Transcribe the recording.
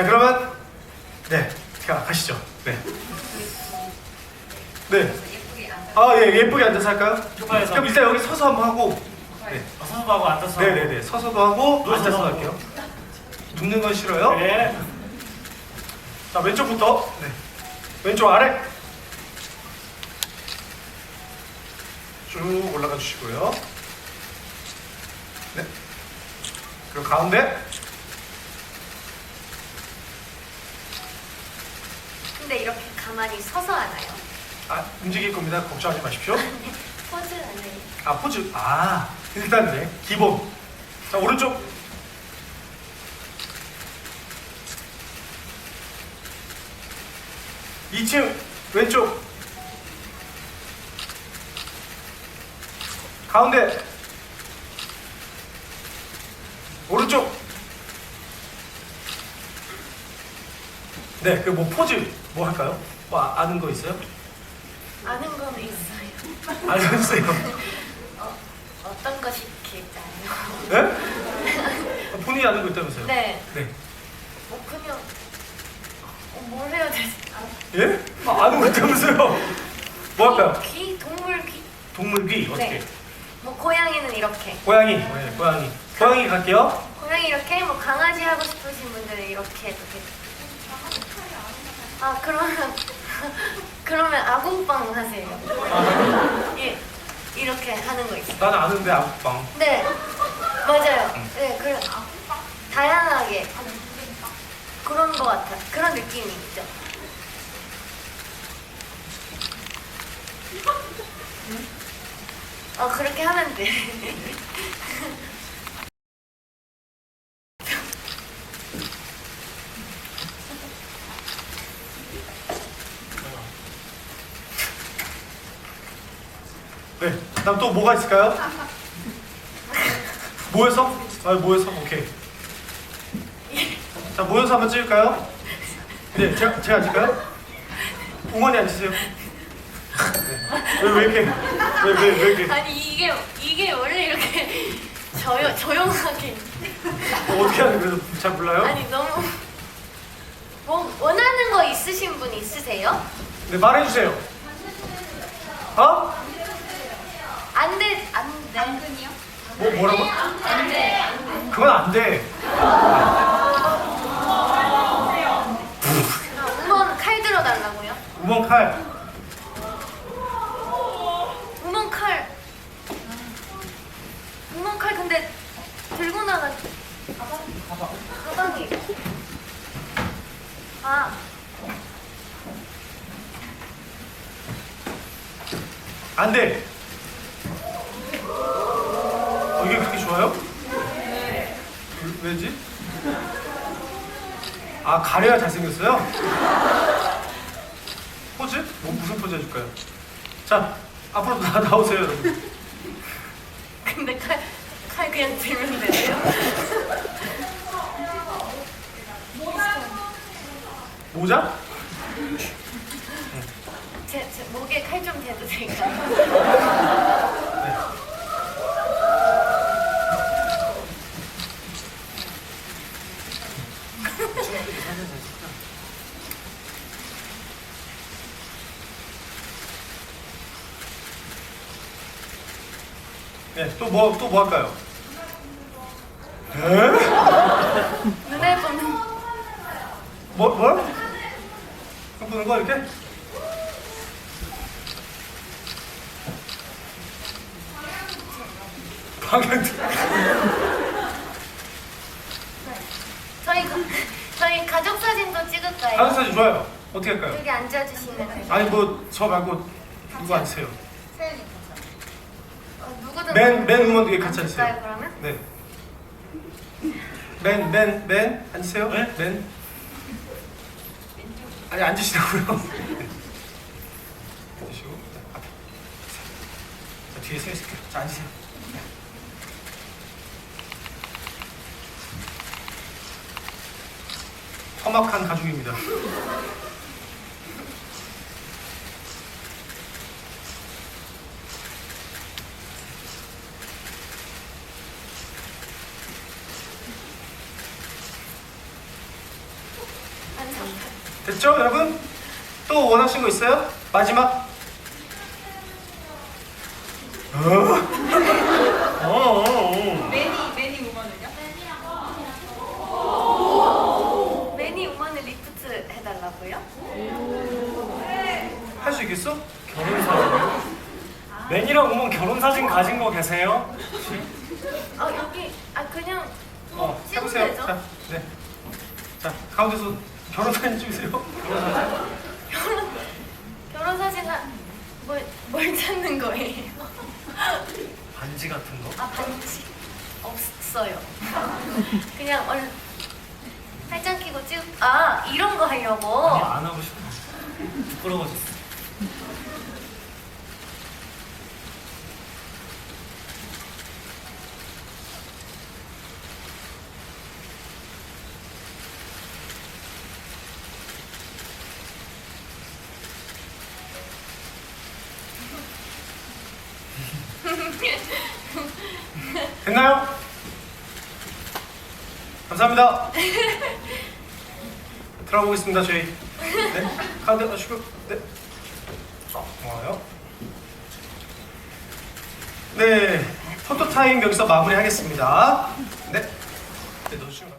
자 그러면 네, 자 가시죠. 네. 네. 아 예, 예쁘게 앉아서 할까요? 소파에서 그럼 일단 여기 서서 한번 하고. 네. 아, 서서하고 앉아서 네네네. 서서도 하고 누워서도 앉아서 하고. 할게요. 눕는 건 싫어요. 네. 자 왼쪽부터. 네. 왼쪽 아래. 쭉 올라가 주시고요. 네. 그리고 가운데 이렇게 가만히 서서 하나요? 아 움직일 겁니다. 걱정하지 마십시오. 포즈 하나요? 아 포즈. 아 일단 네 기본. 자 오른쪽. 이층 왼쪽. 가운데. 오른쪽. 네, 그 뭐 포즈 뭐 할까요? 뭐 아- 아는 거 있어요? 아는 건 있어요. 알겠어요. 어, 어떤 것이 길까요? 네? 본인이 아는 거 있다면서요? 네. 네. 뭐 그냥 어, 뭘 해야 되지? 아, 예? 아, 아는 거 있다면서요? 뭐 할까요? 귀, 동물 귀. 동물 귀 어떻게? 네. 뭐 고양이는 이렇게. 고양이. 네, 고양이. 고양이 갈게요. 고양이 이렇게 뭐 강아지 하고 싶으신 분들은 이렇게 돼요. 아 그러면 그러면 아궁빵 하세요. 예 이렇게 하는 거 있어요. 나는 아는데 아국빵. 네 맞아요. 네 그래 다양하게 그런 거 같아. 그런 느낌이 있죠. 어 그렇게 하면 돼. 네. 다음 또 뭐가 있을까요? 모여서? 아, 모여서? 오케이. 자, 모여서 한번 찍을까요? 네, 제가, 제가 앉을까요? 웅원이 앉으세요. 네. 왜, 왜 이렇게, 왜, 왜, 왜 이렇게, 아니 이게 이게 원래 이렇게 조용 조용하게 어, 어떻게 하는 거예요? 잘 몰라요? 아니 너무 뭐 원하는 거 있으신 분 있으세요? 네, 말해주세요. 어? 안돼 안돼 안근이요? 뭐, 뭐라고? 안돼 그건 안 돼. 우먼 칼 들어달라고요? 우먼 칼. 우먼 칼 우먼 칼 근데 들고 나가 가방이 아 안 돼. 게 좋아요? 네. 왜지? 아, 가려야 잘생겼어요? 포즈? 뭐, 무슨 포즈 해줄까요? 자, 앞으로 나, 나오세요, 여러분. 근데 칼, 칼 그냥 들면 되세요? 모자? 제, 제 목에 칼 좀 대도 될까요? 네, 또 뭐, 또 뭐 할까요? 에? 눈에 보는 뭐, 뭘? 형 보는 거 이렇게? 방향 저희 가- 저희 가족 사진도 찍을까요? 다른 사진 좋아요. 어떻게 할까요? 여기 앉아주시면 돼요. 아니 뭐 저 말고 누구 앉으세요? 어, 누구든 맨, 맨 의원 뒤에 같이 앉으세요. 그러면? 네. 맨, 맨, 맨 앉으세요. 네? 맨. 아니 앉으시라고요. 네. 앉으시고 네, 앞에. 자 뒤에 서 있을게요. 자 앉으세요. 네. 험악한 가족입니다. 한상. 됐죠, 여러분? 또 원하신 거 있어요? 마지막. 어? 어, 어, 어. 매니 매니 5만 원이요? 매니 우먼을 리프트 해달라고요? 할 수 있겠어? 결혼 사진. 맨이랑 오면 결혼 사진 가진 거 계세요? 아 여기 아 그냥 어, 해보세요. 자, 네. 자, 가운데서 결혼 사진 찍으세요. 결혼 결혼 사진은 뭘, 뭘 찾는 거예요? 반지 같은 거? 아 반지 없어요. 그냥 얼 팔짱 끼고 찍. 아 이런 거 하려고. 아니 안 하고 싶어. 부끄러워졌어. 됐나요? 감사합니다. 들어보겠습니다, 저희. 네. 가운데 하시고. 네. 어, 고마워요. 네. 포토타임 여기서 마무리하겠습니다. 네. 네, 넣어주시면